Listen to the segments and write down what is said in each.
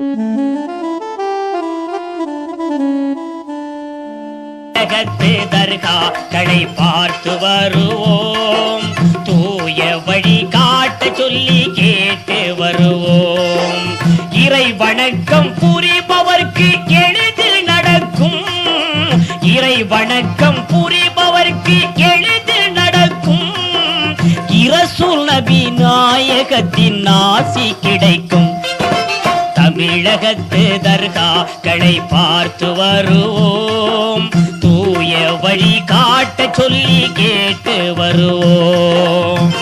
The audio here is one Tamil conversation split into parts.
உலகத்து தர்காக்களை பார்த்து வருவோம். தூய வழி காட்ட சொல்லி கேட்டு வருவோம். இறை வணக்கம் புரிபவர்க்கு எளிதில் நடக்கும். இறை வணக்கம் புரிபவர்க்கு எளிதில் நடக்கும். இரசூல் நபி நாயகத்தின் ஆசி கிடைக்கும். அழகத்து தர்காக்களை பார்த்து வருவோம். தூய வழி காட்ட சொல்லி கேட்டு வருவோம்.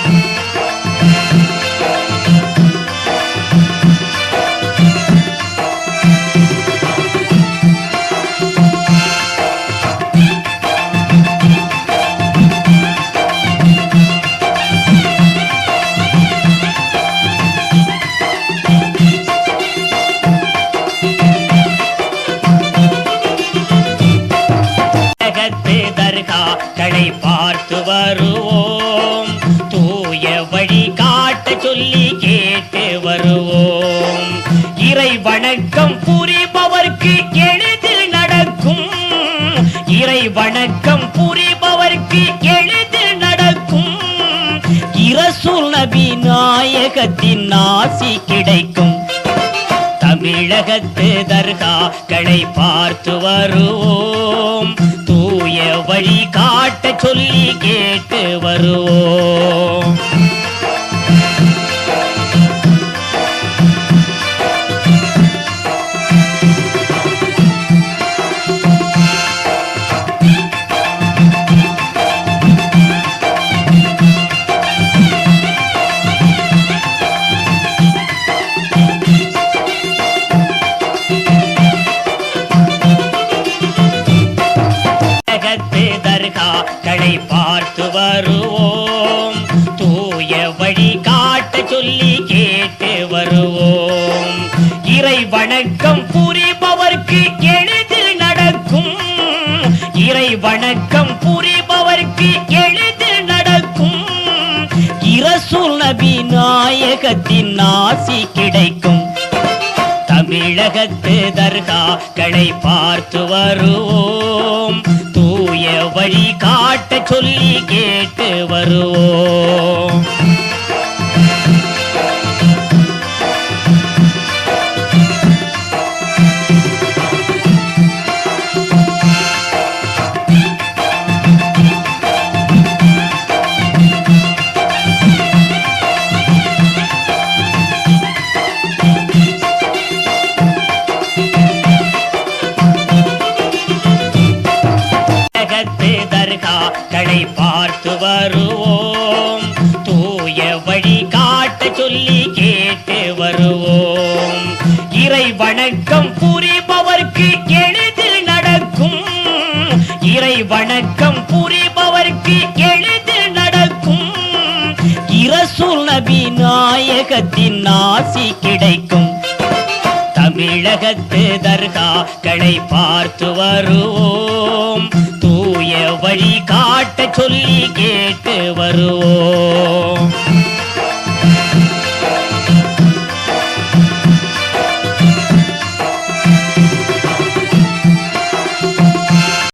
வருவோம். தூய வழி காட்ட சொல்லி கேட்டு வருவோம். இறை வணக்கம் புரிபவர்க்கு எழுது நடக்கும். இறை வணக்கம் புரிபவர்க்கு எழுது நடக்கும். இரசூல் நபி நாயகத்தின் ஆசி கிடைக்கும். தமிழகத்து தர்காக்களை பார்த்து வருவோம். வழி காட்ட சொல்லி கேட்டு வருவோம். வருவோம். தூய வழி காட்ட சொல்லி கேட்டு வருவோம். இறை வணக்கம் புரிபவர்க்கு எளிதில் நடக்கும். இறை வணக்கம் புரிபவர்க்கு எளிதில் நடக்கும். இரசுல் நபி நாயகத்தின் ஆசி கிடைக்கும். தமிழகத்து தர்காக்களை பார்த்து வருவோம். தூய வழி காட்ட சொல்லி கேட்டு வருவோம். தர்காக்களை பார்த்து வருவோம். தூய வழி காட்ட சொல்லி கேட்டு வருவோம். இறை வணக்கம் புரிபவர்க்கு எளிதில் நடக்கும். இறை வணக்கம் புரிபவர்க்கு எளிதில் நடக்கும். இரசுல் நபி நாயகத்தின் ஆசி கிடைக்கும். தமிழகத்து தர்காக்களை பார்த்து வருவோம். சொல்லி கேட்டு வருவோம்.